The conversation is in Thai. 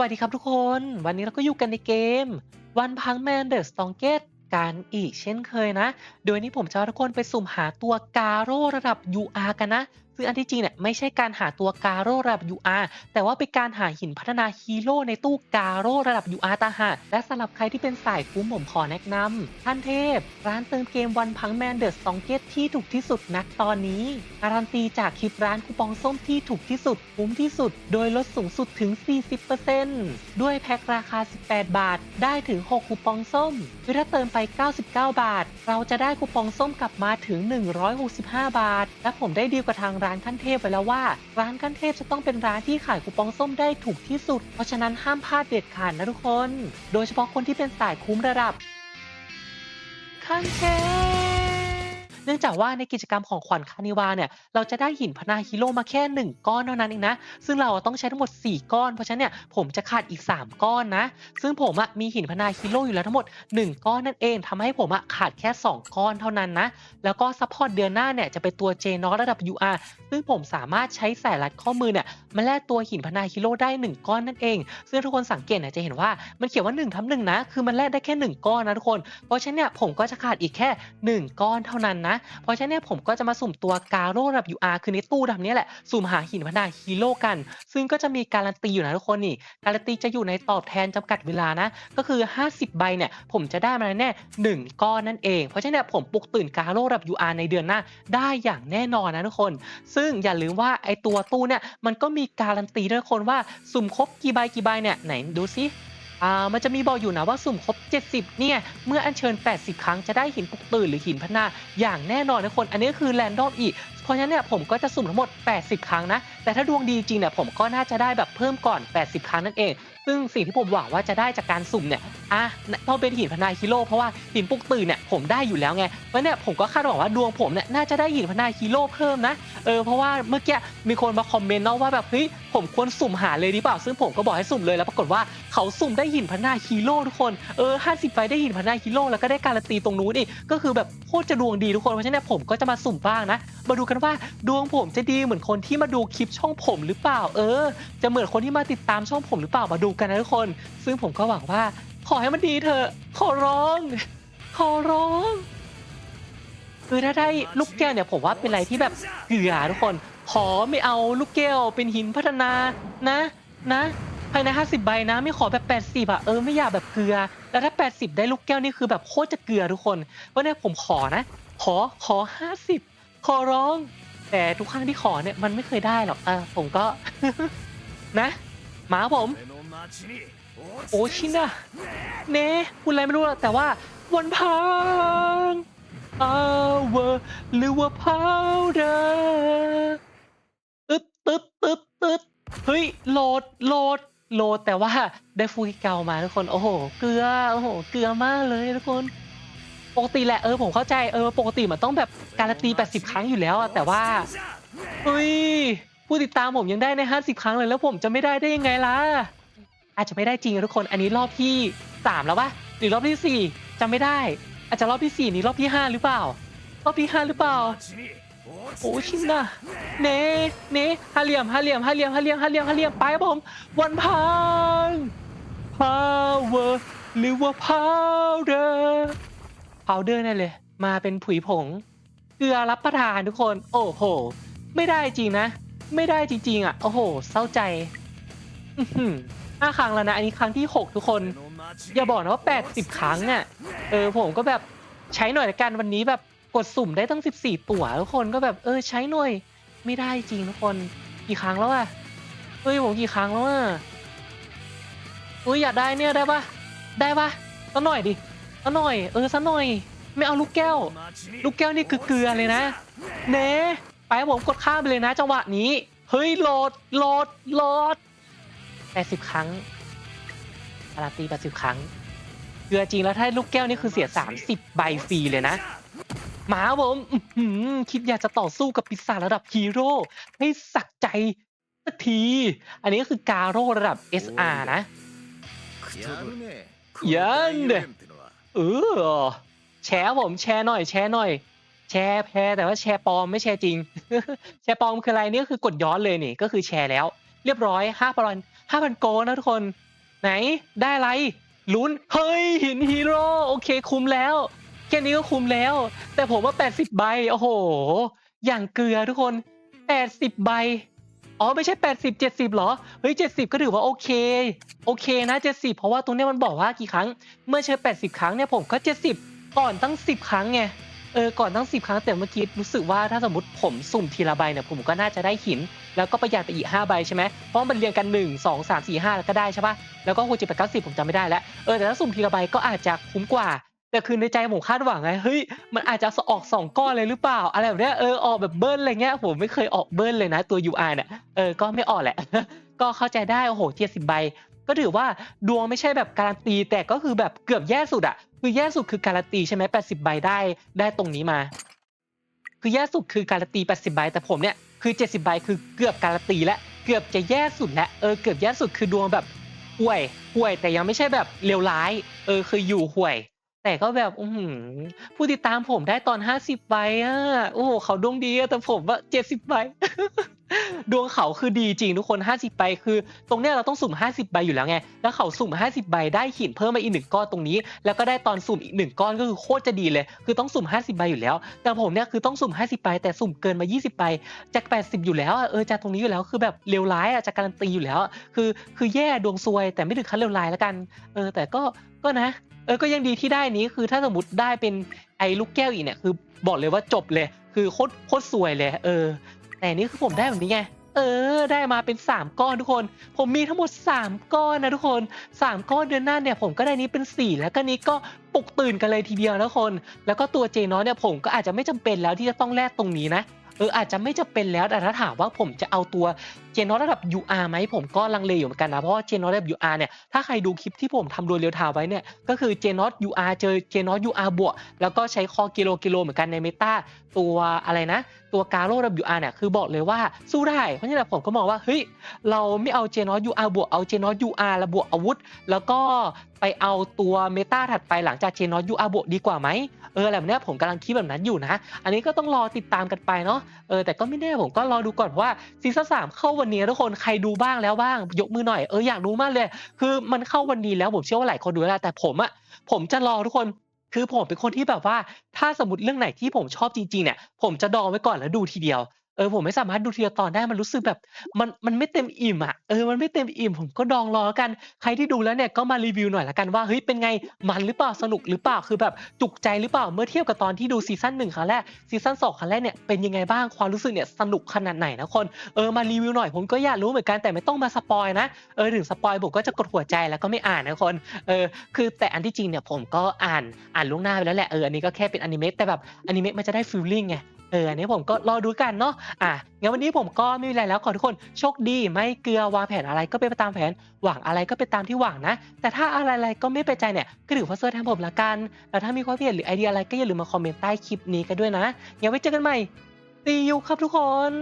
วัสดีครับทุกคน วันนี้เราก็อยู่กันในเกม วันพังแมนเดอร์สตองเกตกันอีกเช่นเคยนะ โดยนี้ผมจะพาทุกคนไปสุ่มหาตัวกาโร่ระดับ UR กันนะ ซึ่งอันที่จริงเนี่ยไม่ใช่การหาตัวกาโร่ระดับ UR แต่ว่าเป็นการหาหินพัฒนาฮีโร่ในตู้กาโร่ระดับ UR ตาหากและสำหรับใครที่เป็นสายคุ้มผมขอแนะนำท่านเทพ ร้านเติมเกมวันพังแมนเดอร์สองเกตที่ถูกที่สุดนักตอนนี้ การันตีจากคลิปร้านคูปองส้มที่ถูกที่สุดคุ้มที่สุด โดยลดสูงสุดถึง 40%ด้วยแพ็คราคา 18 บาท ได้ถึง 6 คูปองส้มคือถ้าเติมไป 99 บาท เราจะได้คูปองส้มกลับมาถึง 165 บาท และผมได้ดีลกับทางร้านขั้นเทพไปแล้วว่า ร้านขั้นเทพจะต้องเป็นร้านที่ขายคูปองส้มได้ถูกที่สุด เพราะฉะนั้นห้ามพลาดเด็ดขาดนะทุกคน โดยเฉพาะคนที่เป็นสายคุ้มระดับขั้นเทพ เนื่องจากว่าในกิจกรรมของขวัญคานิวาเนี่ยเราจะได้หินพนาฮีโร่มาแค่ 1 ก้อนเท่านั้นเองนะ ซึ่งเราต้องใช้ทั้งหมด 4 ก้อน เพราะฉะนั้นเนี่ยผมจะขาดอีก 3 ก้อนนะ ซึ่งผมอะมีหินพนาฮีโร่อยู่แล้วทั้งหมด 1 ก้อนนั่นเองทำให้ผมอะขาดแค่ 2 ก้อนเท่านั้นนะ แล้วก็ซัพพอร์ตเดือนหน้าเนี่ยจะเป็นตัวเจนอระดับ UR ซึ่งผมสามารถใช้สายรัดข้อมือเนี่ยมาแลกตัวหินพนาฮีโร่ได้ 1 ก้อนนั่นเอง ซึ่งทุกคนสังเกตเนี่ยจะเห็นว่ามันเขียนว่า1ทับหนึ่งนะ คือมันแลกได้แค่ 1 ก้อนนะทุกคน เพราะฉะนั้นเนี่ยผมก็จะขาดอีกแค่ 1 ก้อนเท่านั้นนะเพราะฉะนั้นเนี่ยผมก็จะมาสุ่มตัวกาโร่ระดับ UR คือในตู้แบบนี้แหละ สุ่มหาหินพัฒนาฮีโร่กัน ซึ่งก็จะมีการันตีอยู่นะทุกคนนี่การันตีจะอยู่ในตอบแทนจำกัดเวลานะ ก็คือ 50 ใบเนี่ยผมจะได้มาแน่1ก้อนนั่นเอง เพราะฉะนั้นผมปลุกตื่นกาโร่ระดับ UR ในเดือนหน้าได้อย่างแน่นอนนะทุกคน ซึ่งอย่าลืมว่าไอตัวตู้เนี่ยมันก็มีการันตีด้วยทุกคนว่าสุ่มครบกี่ใบกี่ใบเนี่ยไหนดูซิ อ่ามันจะมีบอกอยู่นะว่าสุ่มครบ 70 เนี่ย เมื่ออัญเชิญ 80 ครั้งจะได้หินปลุกตื่นหรือหินพัฒนาอย่างแน่นอนนะคน อันนี้ก็คือแรนดอมอีก เพราะฉะนั้นเนี่ยผมก็จะสุ่มทั้งหมด 80 ครั้งนะ แต่ถ้าดวงดีจริงเนี่ยผมก็น่าจะได้แบบเพิ่มก่อน 80 ครั้งนั่นเอง ซึ่งสิ่งที่ผมหวังว่าจะได้จากการสุ่มเนี่ยอะต้องเป็นหินพนาฮีโร่เพราะว่าหินปุกตื่นเนี่ยผมได้อยู่แล้วไงเพราะเนี่ยผมก็คาดหวังว่าดวงผมเนี่ยน่าจะได้หินพนาฮีโร่เพิ่มนะเออเพราะว่าเมื่อกี้มีคนมาคอมเมนต์เนาะว่าแบบเฮ้ยผมควรสุ่มหาเลยดีเปล่าซึ่งผมก็บอกให้สุ่มเลยแล้วปรากฏว่าเขาสุ่มได้หินพัฒนาฮีโร่ทุกคนเออ50ใบได้หินพัฒนาฮีโร่แล้วก็ได้การันตีตรงนู้นอีกก็คือแบบโคตรจะดวงดีทุกคนเพราะฉะนั้นผมก็จะมาสุ่มบ้างนะ มาดูกันว่าดวงผมจะดีเหมือนคนที่มาดูคลิปช่องผมหรือเปล่า เออ จะเหมือนคนที่มาติดตามช่องผมหรือเปล่ามาดูกันนะทุกคน ซึ่งผมก็หวังว่า ขอให้มันดีเถอะ ขอร้อง ขอร้องคือถ้าได้ลูกแก้วเนี่ยผมว่าเป็นอะไรที่แบบเกลือทุกคน ขอไม่เอาลูกแก้วเป็นหินพัฒนานะนะภายใน 50 ใบนะไม่ขอแบบ 80อะเออไม่อยากแบบเกลือ แล้วถ้า 80 ได้ลูกแก้วนี่คือแบบโคตรจะเกลือทุกคนเพราะนี่ผมขอนะ ขอขอ 50 ขอร้อง แต่ทุกครั้งที่ขอเนี่ยมันไม่เคยได้หรอกอะผมก็ นะหมาผม โอชินะเน่พูดอะไรไม่รู้แต่ว่าวันพัง power หรือว่า powder ตึ๊ดตึ๊ดตึ๊ดตึ๊ดเฮ้ยโหลดโหลดโหลดแต่ว่าได้ฟูกิเกามาทุกคน โอ้โห เกลือ โอ้โห เกลือมากเลยทุกคน ปกติแหละเออผมเข้าใจเออปกติมันต้องแบบการันตี 80 ครั้งอยู่แล้วอะแต่ว่าเฮ้ยผู้ติดตามผมยังได้ใน 50 ครั้งเลยแล้วผมจะไม่ได้ได้ยังไงล่ะ อาจจะไม่ได้จริงทุกคนอันนี้รอบที่ 3 แล้ววะหรือรอบที่ 4จำไม่ได้ อาจจะรอบที่ 4 นี้รอบที่ 5 หรือเปล่า รอบที่ 5 หรือเปล่าโอ้ชินนะเนเน่ห้าเหลี่ยมห้าเหลี่ยมห้าเหลี่ยมห้าเหลี่ยมห้าเหลี่ยมห้าเหลี่ยมไปครับผมวันพัง power หรือว่า powder powder นั่นเลย มาเป็นผุยผง เกลือรับประทานทุกคน โอ้โห ไม่ได้จริงนะ ไม่ได้จริงๆอะ โอ้โห เศร้าใจห้าครั้งแล้วนะ อันนี้ครั้งที่ 6 ทุกคน อย่าบอกนะว่า 80 ครั้งอะเออผมก็แบบใช้หน่อยกันวันนี้แบบกดสุ่มได้ตั้ง 14 ตัวทุกคนก็แบบเออใช้หน่อยไม่ได้จริงทุกคน กี่ครั้งแล้วอะเฮ้ยผมกี่ครั้งแล้วอะอุ้ยอยากได้เนี่ยได้ปะได้ปะสักหน่อยดิ ซะหน่อย เออซะหน่อย ไม่เอาลูกแก้ว ลูกแก้วนี่คือเกลือเลยนะเน่ไปผมกดข้ามไปเลยนะ จังหวะนี้ เฮ้ยโหลดโหลดโหลดแปดสิบครั้งอาราตีแปสิบครั้ง เกลือจริงแล้วถ้าลูกแก้วนี่คือเสียสามสิบใบฟรีเลยนะหมาผมคิดอยากจะต่อสู้กับปิศาจระดับฮีโร่ให้สักใจสักที อันนี้ก็คือการโร่ระดับ SR นะยันเด เออแชร์ผมแชร์หน่อย แชร์หน่อย แชร์แพรแต่ว่าแชร์ปลอมไม่แชร์จริง แชร์ปลอมคืออะไรนี่ก็คือกดย้อนเลยนี่ก็คือแชร์แล้ว เรียบร้อยห้าพัน5,000โกนะทุกคน ไหนได้อะไรลุ้นเฮ้ยหินฮีโร่โอเคคุ้มแล้วแค่นี้ก็คุ้มแล้ว แต่ผมว่า 80 ใบ โอ้โห อย่างเกลือทุกคน 80 ใบ อ๋อไม่ใช่ 80 70เหรอ เฮ้ย 70 ก็ถือว่าโอเค โอเคนะ 70 เพราะว่าตรงเนี้ยมันบอกว่ากี่ครั้ง เมื่อใช้ 80 ครั้งเนี่ยผมก็ 70 ก่อนตั้ง 10 ครั้งไง เออ ก่อนตั้ง 10 ครั้งแต่เมื่อกี้รู้สึกว่าถ้าสมมติผมสุ่มทีละใบเนี่ยผมก็น่าจะได้หิน แล้วก็ประหยัดไปอีก 5 ใบใช่ไหมเพราะมันเรียงกัน 1 2 3 4 5 แล้วก็ได้ใช่ปะแล้วก็6 7 8 9 10ผมจำไม่ได้แล้ว เออ แต่ถ้าสุ่มทีละใบก็อาจจะคุ้มกว่า แต่คือในใจผมคาดหวังไงเฮ้ยมันอาจจะออก2ก้อนเลยหรือเปล่า อะไรแบบเนี้ยเออออกแบบเบิ้ลอะไรเงี้ยผมไม่เคยออกเบิ้ลเลยนะตัว UI เนี่ยเออก็ไม่ออกแหละ ก็เข้าใจได้โอ้โห70ใบก็ถือว่าดวงไม่ใช่แบบการันตีแต่ก็คือแบบเกือบแย่สุดอะคือแย่สุดคือการันตีใช่ไหม80ใบได้ได้ตรงนี้มา คือแย่สุดคือการันตี80ใบแต่ผมเนี่ยคือ70ใบคือเกือบการันตีแล้วเกือบจะแย่สุดแล้วเออเกือบแย่สุดคือดวงแบบห่วยห่วยแต่ยังไม่ใช่แบบเลวร้าย เออคืออยู่ห่วย แต่ก็แบบอือหือผู้ติดตามผมได้ตอนห้าสิบใบอะ โอ้โหเขาดวงดีอะแต่ผมอะ70ใบ ดวงเขาคือดีจริงทุกคน 50ใบคือ ตรงเนี้ยเราต้องสุ่ม 50ใบอยู่แล้วไง แล้วเขาสุ่ม 50ใบได้หินเพิ่มมาอีก1ก้อนตรงนี้ แล้วก็ได้ตอนสุ่มอีก1ก้อนก็คือโคตรจะดีเลย คือต้องสุ่ม 50ใบอยู่แล้ว แต่ผมเนี่ยคือต้องสุ่ม 50ใบแต่สุ่มเกินมา 20ใบจาก 80 อยู่แล้วอะเออจากตรงนี้อยู่แล้วคือแบบเลวร้ายอะจะกการันตีอยู่แล้ว คือคือแย่ดวงซวย แต่ไม่ถึงขั้นเลวร้ายแล้วกันเออแต่ก็ก็นะเออก็ยังดีที่ได้นี้คือถ้าสมมติได้เป็นไอ้ลูกแก้วอีกเนี่ยคือบอกเลยว่าจบเลย คือโคตรโคตรซวยเลย เออ แต่นี่คือผมได้แบบนี้ไง เออ ได้มาเป็น 3 ก้อนทุกคน ผมมีทั้งหมด 3 ก้อนนะทุกคน 3 ก้อนเดือนหน้าเนี่ยผมก็ได้นี้เป็น 4 แล้วก็นี้ก็ปลุกตื่นกันเลยทีเดียวนะคน แล้วก็ตัว J-Note เนี่ยผมก็อาจจะไม่จำเป็นแล้วที่จะต้องแลกตรงนี้นะเอออาจจะไม่จำเป็นแล้วแต่ถ้าถามว่าผมจะเอาตัว J-Note ระดับ UR ไหมผมก็ลังเลอยู่เหมือนกันนะ เพราะว่า J-Note ระดับ UR เนี่ยถ้าใครดูคลิปที่ผมทำ Duel Real Time ไว้เนี่ยก็คือ J-Note UR เจอ J-Note UR บวก แล้วก็ใช้คอกิโลกิโลเหมือนกันในเมตาตัวอะไรนะ ตัว Garo ระดับ UR เนี่ยคือบอกเลยว่าสู้ได้ เพราะฉะนั้นผมก็มองว่าเฮ้ยเราไม่เอา J-Note UR บวกเอา J-Note UR แล้วบวกอาวุธ แล้วก็ไปเอาตัวเมตาถัดไปหลังจาก J-Note UR บวกดีกว่าไหมเอออะไรแบบเนี้ยผมกำลังคิดแบบนั้นอยู่นะ อันนี้ก็ต้องรอติดตามกันไปเนาะเออแต่ก็ไม่แน่ผมก็รอดูก่อนว่าซีซั่น3เข้าวันนี้ทุกคนใครดูบ้างแล้วบ้าง ยกมือหน่อยเอออยากรู้มากเลย คือมันเข้าวันนี้แล้วผมเชื่อว่าหลายคนดูแล้วแต่ผมอะผมจะรอทุกคน คือผมเป็นคนที่แบบว่า ถ้าสมมติเรื่องไหนที่ผมชอบจริงๆเนี่ย ผมจะดองไว้ก่อนแล้วดูทีเดียว เออผมไม่สามารถดูทีละตอนได้มันรู้สึกแบบ มันมันไม่เต็มอิ่มอะเออมันไม่เต็มอิ่มผมก็ดองรอแล้วกันใครที่ดูแล้วเนี่ยก็มารีวิวหน่อยล้วกันว่าเฮ้ยเป็นไงมันหรือเปล่าสนุกหรือเปล่าคือแบบจุกใจหรือเปล่าเมื่อเทียบกับตอนที่ดูซีซั่น1ครั้งแรกซีซั่น2ครั้งแรกเนี่ยเป็นยังไงบ้างความรู้สึกเนี่ยสนุกขนาดไหนนะคนเออมารีวิวหน่อยผมก็อยากรู้เหมือนกันแต่ไม่ต้องมาสปอยนะเออถึงสปอยผมก็จะกดหัวใจแล้วก็ไม่อ่านนะคนเออคือแต่อันที่จริงเนี่ยผมก็อ่านอ่านล่วงหน้าไปแล้วแหละเอออันนี้ก็แค่เป็นอนิเมะแต่แบบอนิเมะมันจะได้ฟีลลิงไง เอออันนี้ผมก็รอดูกันเนาะอะงั้นวันนี้ผมก็ไม่มีอะไรแล้วขอทุกคนโชคดีไม่เกลือวางแผนอะไรก็เป็นไปตามแผน หวังอะไรก็เป็นตามที่หวังนะ แต่ถ้าอะไรๆก็ไม่เป็นใจเนี่ยก็ถือว่าซวยแทนผมละกันแล้วถ้ามีความเห็นหรือไอเดียอะไรก็อย่าลืมมาคอมเมนต์ใต้คลิปนี้กันด้วยนะงั้นไว้เจอกันใหม่ตียูครับทุกคน